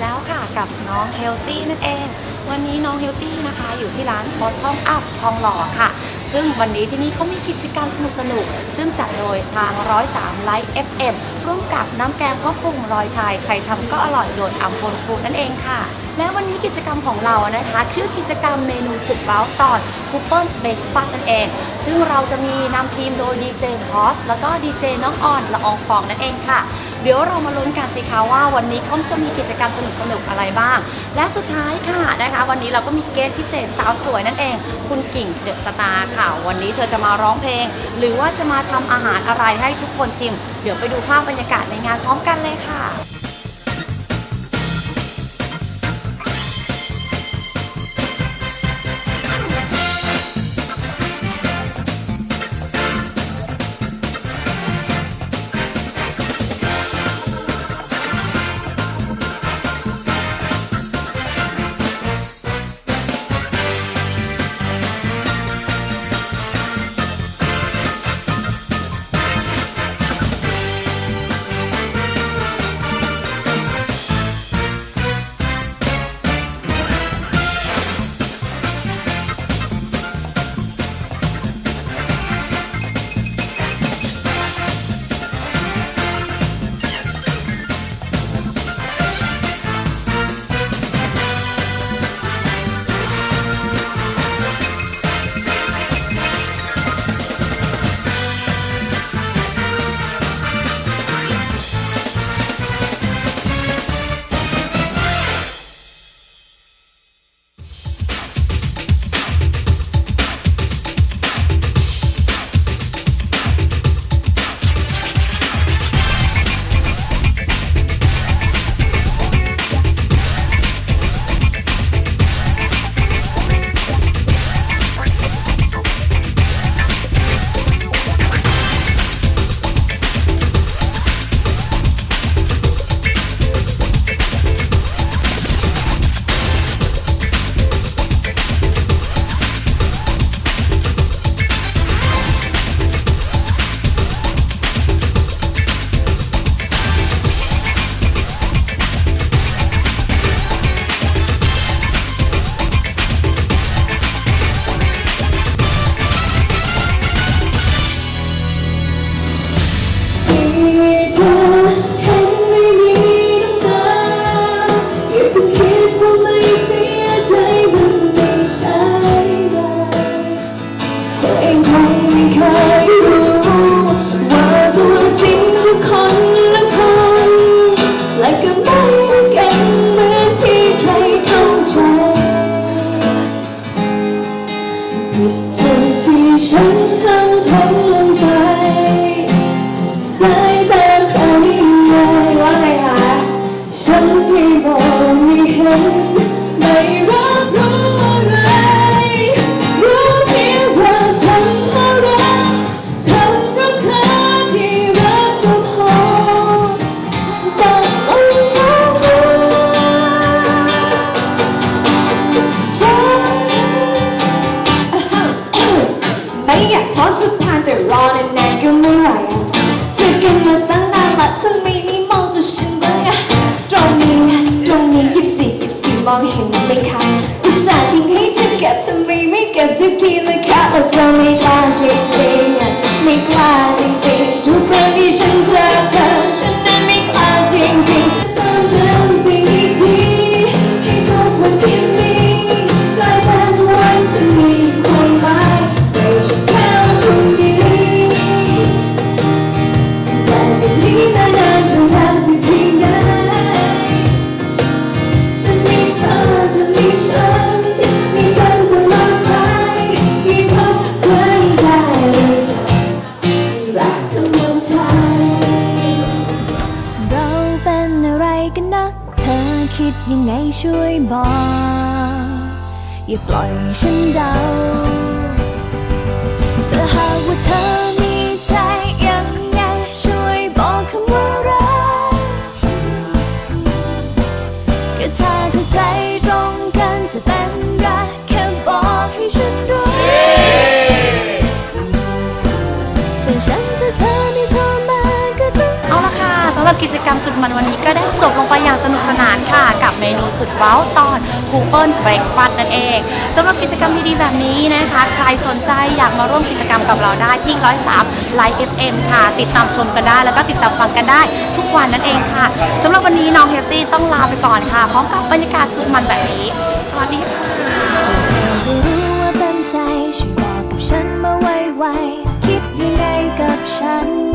แล้วค่ะกับน้องเฮลตี้นั่นเอง วันนี้น้องเฮลตี้นะคะ อยู่ที่ร้านบอททองอัพทองหล่อค่ะ ซึ่งวันนี้ที่นี่เขามีกิจกรรมสนุกๆซึ่งจัดโดยทาง103ไลท์ FM ร่วมกับน้ำแกงพ่อปรุงรอยไทยใครทำก็อร่อยโดยอัมพลฟูนั่นเองค่ะ และวันนี้กิจกรรมของเรานะคะ ชื่อกิจกรรมเมนูสุดว้าวตอนคูเปิลเบรกฟาสนั่นเอง ซึ่งเราจะมีนำทีมโดยดีเจพอสแล้วก็ดีเจน้องออนละอองฟองนั่นเองค่ะ เดี๋ยวเรามาลุ้นกันสิคะว่าวันนี้เขาจะมีกิจกรรมสนุกๆอะไรบ้าง และสุดท้ายค่ะนะคะ วันนี้เราก็มีเกสพิเศษสาวสวยนั่นเอง คุณกิ่งเดอะสตาร์ค่ะ วันนี้เธอจะมาร้องเพลง หรือว่าจะมาทำอาหารอะไรให้ทุกคนชิม เดี๋ยวไปดูภาพบรรยากาศในงานพร้อมกันเลยค่ะ องเห็นไหมคะอุตส่าห์ทิ้งให้เธอเก็บทำไมไม่เก็บสักทีเลยคะแต่เราไม่กล้าจริ ช่วยบอก อย่าปล่อยฉันเดาจะหากว่าเธอมีใจยังไงช่วยบอกคำว่ารักก็ถ้ับกิจกรรมสุดมันวันนี้ก็ได้จบลงไปอย่างสนุกสนานค่ะ กับเมนูสุดว้าวตอนคูเปิลเบรกฟัดนั่นเองสำหรับกิจกรรมดีๆแบบนี้นะคะ ใครสนใจอยากมาร่วมกิจกรรมกับเราได้ที่ร้อยสามไลฟ์เค่ะ ติดตามชมกันได้ แล้วก็ติดตามฟังกันได้ทุกวันนั่นเองค่ะสำหรับวันนี้น้องเฮลตี้ต้องลาไปก่อนค่ะพร้อมกับบรรยากาศสุดมันแบบนี้สวัสดีค่ะฉันมาไวๆคิดยังไงกับฉัน